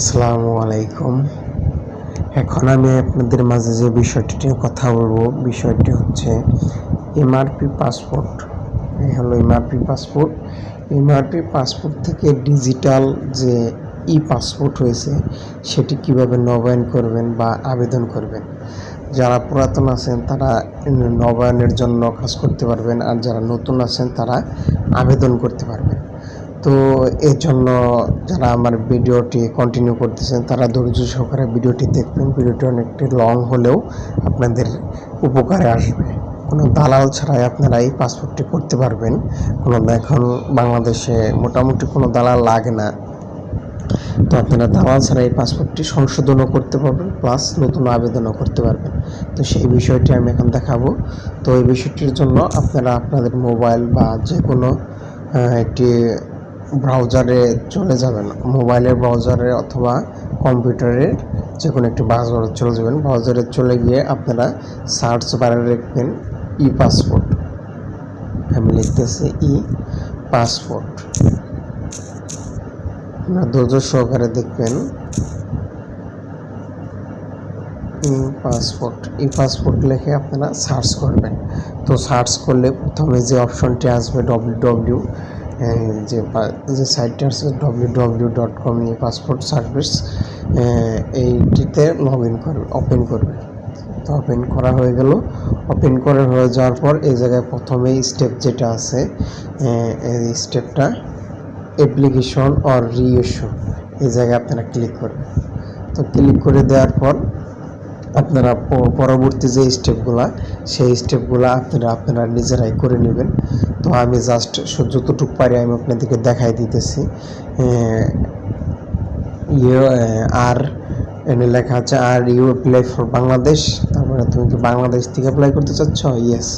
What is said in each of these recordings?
আসসালামু আলাইকুম। এখন আমি আপনাদের মাঝে যে বিষয়টি নিয়ে কথা বলব, বিষয়টি হচ্ছে এমআরপি পাসপোর্ট। এই হলো এমআরপি পাসপোর্ট। এমআরপি পাসপোর্ট থেকে ডিজিটাল যে ই পাসপোর্ট হয়েছে সেটি কীভাবে নবায়ন করবেন বা আবেদন করবেন? যারা পুরাতন আছেন, তারা নবায়নের জন্য কাজ করতে পারবেন, আর যারা নতুন আছেন, তারা আবেদন করতে পারবেন। তো এর জন্য যারা আমার ভিডিওটি কন্টিনিউ করতেছেন, তারা ধৈর্য সহকারে ভিডিওটি দেখবেন। ভিডিওটি অনেকটি লং হলেও আপনাদের উপকারে আসবে। কোনো দালাল ছাড়াই আপনারা এই পাসপোর্টটি করতে পারবেন। কোনো এখন বাংলাদেশে মোটামুটি কোনো দালাল লাগে না। তো আপনারা দালাল ছাড়া এই পাসপোর্টটি সংশোধনও করতে পারবেন প্লাস নতুন আবেদনও করতে পারবেন। তো সেই বিষয়টি আমি এখন দেখাবো। তো এই বিষয়টির জন্য আপনারা আপনাদের মোবাইল বা যে কোনো একটি ব্রাউজারে চলে যাবেন। মোবাইলের ব্রাউজারে অথবা কম্পিউটারের যে কোনো একটি ব্রাউজারে চলে যাবেন। ব্রাউজারে চলে গিয়ে আপনারা সার্চ বারে লিখবেন ই পাসপোর্ট আমি লিখতেছি ই পাসপোর্ট আপনারা ধৈর্য সহকারে দেখবেন ই পাসপোর্ট ই পাসপোর্ট লিখে আপনারা সার্চ করবেন। তো সার্চ করলে প্রথমে যে অপশনটি আসবে ডব্লিউ ডব্লিউ যে যে সাইটটা আছে W W dot com e passport service এইটিতে log in করবে ওপেন করবে। তো ওপেন করা হয়ে গেল। ওপেন করে হয়ে যাওয়ার পর এই জায়গায় প্রথমেই স্টেপ যেটা আছে এই স্টেপটা অ্যাপ্লিকেশন অর রিইস্যু এই জায়গায় আপনারা ক্লিক করবেন। তো ক্লিক করে দেওয়ার পর আপনারা পরবর্তী যে স্টেপগুলা সেই স্টেপগুলা আপনারা আপনারা নিজেরাই করে নেবেন। তো আমি জাস্ট যতটুকু পারি আমি আপনাদেরকে দেখাই দিতেছি। ইয়ে আর, এনে লেখা আছে are you apply for Bangladesh তারপরে তুমি কি বাংলাদেশ থেকে অ্যাপ্লাই করতে চাচ্ছ? ইয়েস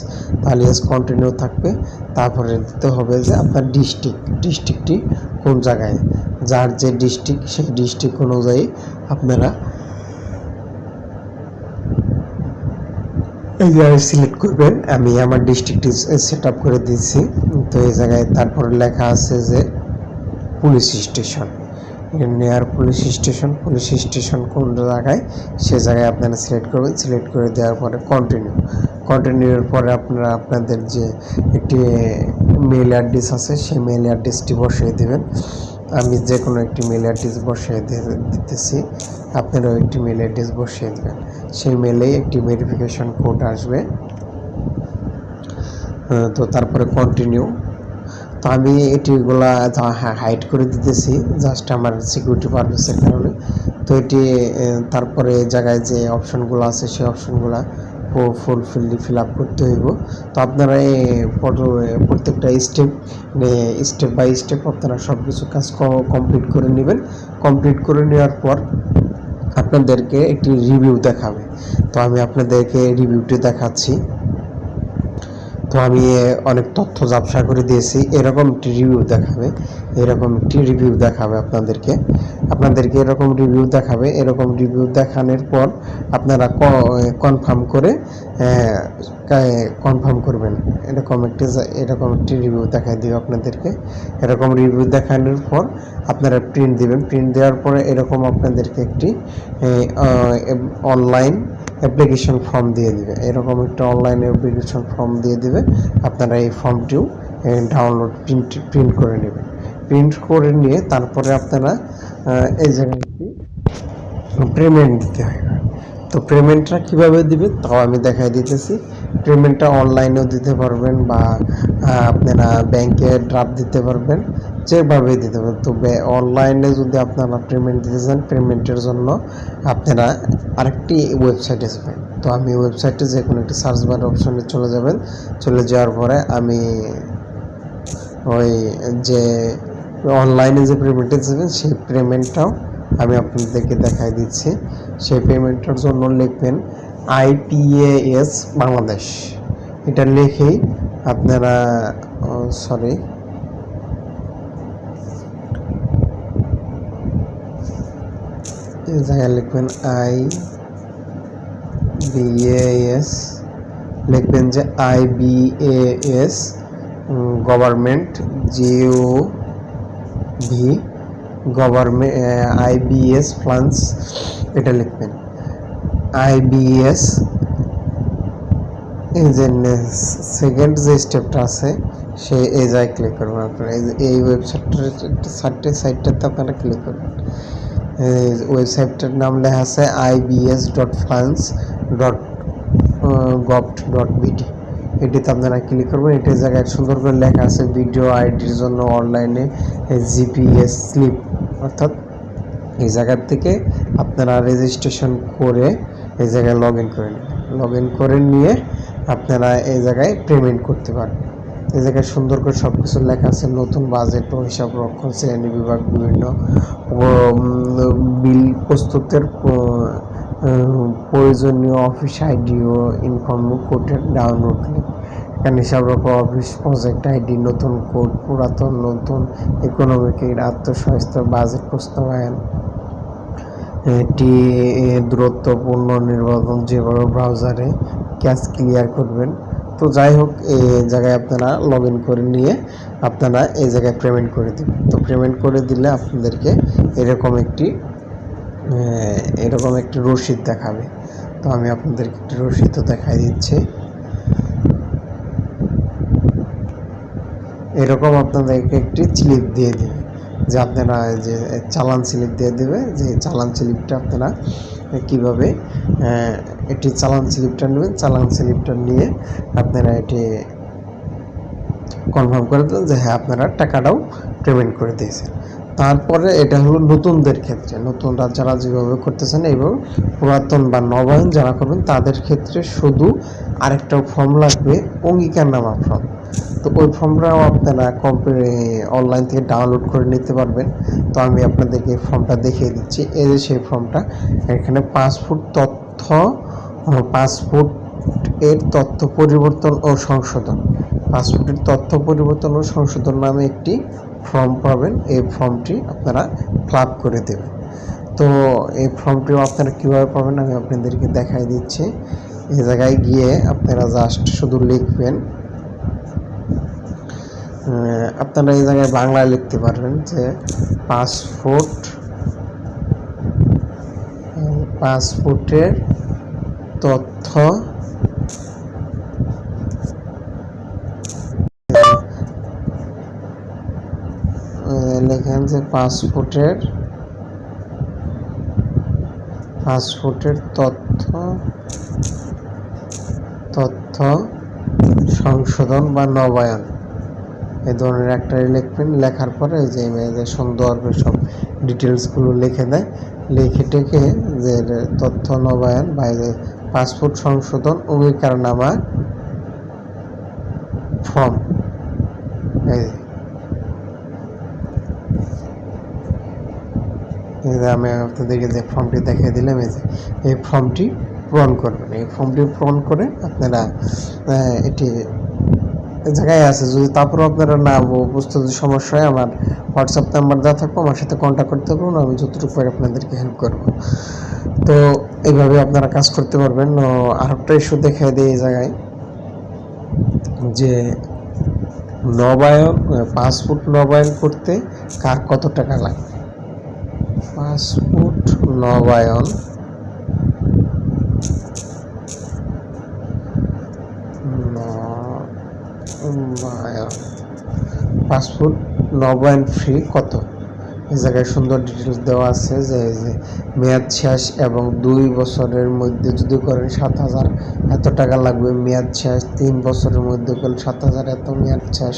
তাহলে ইয়েস কন্টিনিউ থাকবে। তারপরে দিতে হবে যে আপনার ডিস্ট্রিক্ট ডিস্ট্রিক্টটি কোন জায়গায়? যার যে ডিস্ট্রিক্ট সেই ডিস্ট্রিক্ট অনুযায়ী আপনারা এই জায়গায় সিলেক্ট করবেন, আমি আমার ডিস্ট্রিক্টটি সেট আপ করে দিয়েছি। তো এই জায়গায় তারপরে লেখা আছে যে police station near police station police station কোন জায়গায়, সে জায়গায় আপনারা সিলেক্ট করবেন। সিলেক্ট করে দেওয়ার পরে কন্টিনিউ কন্টিনিউর পরে আপনারা আপনাদের যে একটি মেল অ্যাড্রেস আছে, সেই মেল অ্যাড্রেসটি বসিয়ে দেবেন। আমি যে কোনো একটি মেল অ্যাড্রেস বসিয়ে দিতেছি। আপনারাও একটি মেল অ্যাড্রেস বসিয়ে দেবেন। সেই মেলেই একটি ভেরিফিকেশন কোড আসবে। তো তারপরে কন্টিনিউ তো আমি এটিগুলা হাইড করে দিতেছি জাস্ট আমার সিকিউরিটি পারপাসের কারণে। তো এটি তারপরে জায়গায় যে অপশনগুলো আছে, সেই অপশনগুলো ফুলফিল ফিল আপ করতে হইব। তো আপনারা এই প্রত্যেকটা স্টেপ স্টেপ বাই স্টেপ আপনারা সব কিছু কাজ কমপ্লিট করে নেবেন। কমপ্লিট করে নেওয়ার পর আপনাদেরকে একটি রিভিউ দেখাবে। তো আমি আপনাদেরকে রিভিউটি দেখাচ্ছি। তো আমি অনেক তথ্য ব্যবসা করে দিয়েছি। এরকম একটি রিভিউ দেখাবে। এরকম একটি রিভিউ দেখাবে আপনাদেরকে। আপনাদেরকে এরকম রিভিউ দেখাবে। এরকম রিভিউ দেখানোর পর আপনারা কনফার্ম করে কনফার্ম করবেন। এরকম একটি এরকম একটি রিভিউ দেখাই দিবে আপনাদেরকে। এরকম রিভিউ দেখানোর পর আপনারা প্রিন্ট দিবেন। প্রিন্ট দেওয়ার পরে এরকম আপনাদেরকে একটি অনলাইন অ্যাপ্লিকেশন ফর্ম দিয়ে দিবে। এরকম একটা অনলাইন অ্যাপ্লিকেশন ফর্ম দিয়ে দিবে। আপনারা এই ফর্মটিও ডাউনলোড প্রিন্ট প্রিন্ট করে নেবেন। প্রিন্ট করে নিয়ে তারপরে আপনারা এই জায়গায় একটি পেমেন্ট দিতে হবে। তো পেমেন্টটা কীভাবে দিবে? তাও আমি দেখাই দিতেছি। পেমেন্টটা অনলাইনেও দিতে পারবেন বা আপনারা ব্যাংকে ড্রাফট দিতে পারবেন যেভাবে দিতে পারবেন। তো অনলাইনে যদি আপনারা পেমেন্ট দিতে চান পেমেন্টের জন্য আপনারা আরেকটি ওয়েবসাইটে যাবেন। তো আমি ওয়েবসাইটে যে কোনো একটি সার্চ বার অপশনে চলে যাবেন। চলে যাওয়ার পরে আমি ওই যে অনলাইনে যে পেমেন্টে যাবেন সেই পেমেন্টটাও আমি আপনাদেরকে দেখাই দিচ্ছি। সেই পেমেন্টের জন্য লিখবেন আইপিএএস বাংলাদেশ। এটা লিখেই আপনারা সরি জায়গায় লিখবেন আই বিএএস লিখবেন যে I BAS government G O V government IBAS funds এটা লিখবেন। আইবিএস এই যে সেকেন্ড যে স্টেপটা আছে, সে এই জায়গায় ক্লিক করবেন আপনারা। এই যে এই ওয়েবসাইটটার সাইটে সাইটটাতে আপনারা ক্লিক করবেন। ওয়েবসাইটটার নাম লেখা আছে IBAS dot funds dot gov dot BD এটিতে আপনারা ক্লিক করবেন এটির জায়গায় সুন্দর করে লেখা আছে ভিডিও আইডির জন্য অনলাইনে জিপিএস স্লিপ অর্থাৎ এই জায়গার থেকে আপনারা রেজিস্ট্রেশন করে এই জায়গায় লগ ইন করে নেবেন লগ ইন করে নিয়ে আপনারা এই জায়গায় পেমেন্ট করতে পারবেন। এই জায়গায় সুন্দর করে সব কিছু লেখা আছে। নতুন বাজেট ও হিসাব রক্ষণ, শ্রেণি বিভাগ, বিভিন্ন বিল প্রস্তুতের প্রয়োজনীয় অফিস আইডি ও ইনফর্ম কোডের ডাউনলোড লিঙ্ক এখানে সব রকম অফিস প্রজেক্ট আইডি নতুন কোড পুরাতন, নতুন ইকোনমিক আত্মস্বাস্থ্য বাজেট প্রস্তাবায়ন। এটি দূরত্বপূর্ণ নির্বাচন যেভাবে ব্রাউজারে ক্যাশ ক্লিয়ার করবেন। তো যাই হোক এই জায়গায় আপনারা লগ করে নিয়ে আপনারা এই জায়গায় পেমেন্ট করে দেবেন। তো পেমেন্ট করে দিলে আপনাদেরকে এরকম একটি এরকম একটি রসিদ দেখাবে। তো আমি আপনাদেরকে একটি রসিদও দেখাই দিচ্ছি। এরকম আপনাদেরকে একটি স্লিপ দিয়ে দেবে। যে আপনারা যে চালান স্লিপ দিয়ে দেবে, যে চালান স্লিপটা আপনারা কীভাবে এটি চালান স্লিপটা নেবেন, চালান স্লিপটা নিয়ে আপনারা এটি কনফার্ম করে দেবেন যে হ্যাঁ আপনারা টাকাটাও পেমেন্ট করে দিয়েছেন। তারপরে এটা হলো নতুনদের ক্ষেত্রে। নতুনরা যারা যেভাবে করতেছেন, এইভাবে পুরাতন বা নবায়ন যারা করবেন, তাদের ক্ষেত্রে শুধু আরেকটা ফর্ম লাগবে অঙ্গীকার অঙ্গীকারনামা ফর্ম তো ওই ফর্মটাও আপনারা কম্পি অনলাইন থেকে ডাউনলোড করে নিতে পারবেন। তো আমি আপনাদেরকে ফর্মটা দেখিয়ে দিচ্ছি। এই যে সেই ফর্মটা এখানে পাসপোর্ট তথ্য পাসপোর্ট এর তথ্য পরিবর্তন ও সংশোধন। পাসপোর্টের তথ্য পরিবর্তন ও সংশোধন নামে একটি ফর্ম পাবেন, এই ফর্মটি আপনারা ফিল করে দেবেন। তো এই ফর্মটিও আপনারা কীভাবে পাবেন আমি আপনাদেরকে দেখাই দিচ্ছি। এই জায়গায় গিয়ে আপনারা জাস্ট শুধু লিখবেন। আপনারা এই জায়গায় বাংলায় লিখতে পারবেন যে পাসপোর্ট পাসপোর্টের তথ্য লেখেন যে পাসপোর্টের পাসপোর্টের তথ্য তথ্য সংশোধন বা নবায়ন। এই ধরনের একটা লিখবেন, লেখার পরে যে সুন্দর করে সব ডিটেলসগুলো লিখে দেয়। লিখে টেকে যে তথ্য, নবায়ন বা পাসপোর্ট সংশোধন, অঙ্গীকারনামা, ফর্ম। এই যে। এই যে আমি আপনাদেরকে যে ফর্মটি দেখিয়ে দিলাম, এই যে, এই ফর্মটি পূরণ করবেন। এই ফর্মটি পূরণ করে আপনারা এটি জায়গায় আছে। যদি তারপরেও আপনারা না বুঝতে সমস্যা হয়, আমার হোয়াটসঅ্যাপ নাম্বার দেওয়া থাকবে, আমার সাথে কন্ট্যাক্ট করতে পারবেন আমি যতটুকু পারি আপনাদেরকে হেল্প করব। তো এইভাবে আপনারা কাজ করতে পারবেন। ও, আরেকটা ইস্যু দেখাই দিই এই জায়গায়, যে নবায়ন, পাসপোর্ট নবায়ন করতে কার কত টাকা লাগবে পাসপোর্ট নবায়ন। পাসপোর্ট নবায়ন ফ্রি কত? এই জায়গায় সুন্দর ডিটেলস দেওয়া আছে যে মেয়াদ শেষ এবং দুই বছরের মধ্যে যদি করেন সাত হাজার, এত টাকা লাগবে মেয়াদ শেষ, তিন বছরের মধ্যে করলে সাত হাজার, এত মেয়াদ শেষ,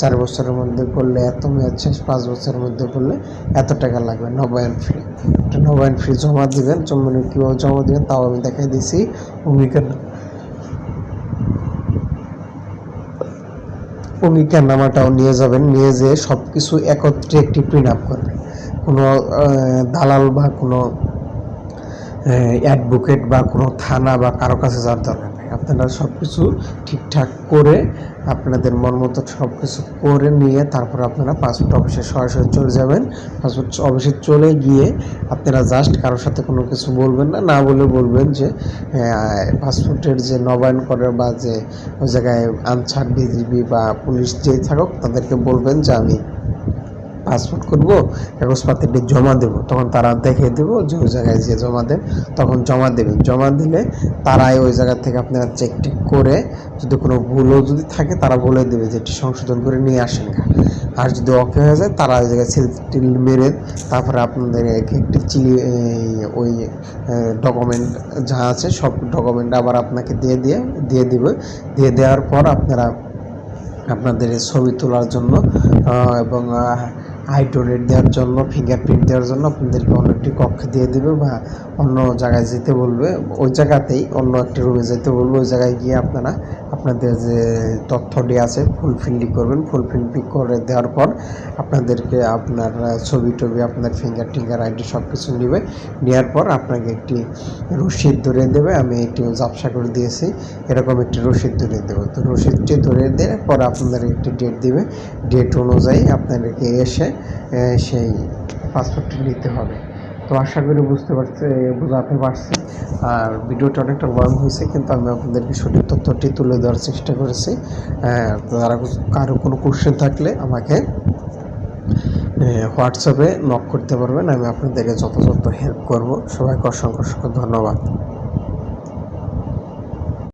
চার বছরের মধ্যে করলে এত মেয়াদ শেষ, পাঁচ বছরের মধ্যে করলে এত টাকা লাগবে নবায়ন ফ্রি নবায়ন ফ্রি জমা দিবেন জমা কীভাবে জমা দিবেন তাও আমি দেখাই দিছি। অঙ্গীকার অঙ্গীকার নামাটাও নিয়ে যাবেন, নিয়ে যেয়ে সব কিছু একত্রে একটি প্রিন্ট আপ করবেন। কোনো দালাল বা কোনো অ্যাডভোকেট বা কোনো থানা বা কারও কাছে যার দরকার আপনারা সব কিছু ঠিকঠাক করে আপনাদের মন মতো সব কিছু করে নিয়ে তারপর আপনারা পাসপোর্ট অফিসে সরাসরি চলে যাবেন। পাসপোর্ট অফিসে চলে গিয়ে আপনারা জাস্ট কারোর সাথে কোনো কিছু বলবেন না না বলে বলবেন যে পাসপোর্টের যে নবায়ন করে বা যে ওই জায়গায় আনসার বিজিবি বা পুলিশ যেই থাকুক তাদেরকে বলবেন যে আমি পাসপোর্ট করব কাগজপাতিটি জমা দেবো। তখন তারা দেখে দেবো যে ওই জায়গায় যে জমা দেন, তখন জমা দেবেন। জমা দিলে তারাই ওই জায়গা থেকে আপনারা চেক টেক করে যদি কোনো ভুলও যদি থাকে, তারা বলে দেবে যে এটি সংশোধন করে নিয়ে আসেন। আর যদি ওকে হয়ে যায়, তারা ওই জায়গায় সিল মেরে তারপরে আপনাদের একটি চিলি ওই ডকুমেন্ট যা আছে, সব ডকুমেন্ট আবার আপনাকে দিয়ে দিয়ে দিয়ে দিবে। দিয়ে দেওয়ার পর আপনারা আপনাদের ছবি তোলার জন্য এবং আই ডোনেট দেওয়ার জন্য ফিঙ্গারপ্রিন্ট দেওয়ার জন্য আপনাদেরকে অন্য একটি কক্ষে দিয়ে দেবে বা অন্য জায়গায় যেতে বলবে। ওই জায়গাতেই অন্য একটি রুমে যেতে বলবে। ওই জায়গায় গিয়ে আপনারা আপনাদের যে তথ্যটি আছে ফুল ফুলফিলটি করবেন। ফুল ফুলফিল করে দেওয়ার পর আপনাদেরকে আপনার ছবি টবি, আপনার ফিঙ্গার টিঙ্গার আইডি সব কিছু নেবে। নেওয়ার পর আপনাকে একটি রসিদ ধরে দেবে। আমি এটি জাপসা করে দিয়েছি। এরকম একটি রসিদ ধরে দেবো। তো রসিদটি ধরে দেওয়ার পর আপনাদের একটি ডেট দিবে। ডেট অনুযায়ী আপনাদেরকে এসে সেই পাসপোর্টটি নিতে হবে। তো আশা করি বুঝতে পারছে, বোঝাতে পারছি। আর ভিডিওটা অনেকটা লং হয়েছে, কিন্তু আমি আপনাদেরকে সঠিক তথ্যটি তুলে দেওয়ার চেষ্টা করেছি। তো যারা কারও কোনো কোশ্চেন থাকলে আমাকে হোয়াটসঅ্যাপে নক করতে পারবেন, আমি আপনাদেরকে যথাযথ হেল্প করব। সবাইকে অসংখ্য অসংখ্য ধন্যবাদ।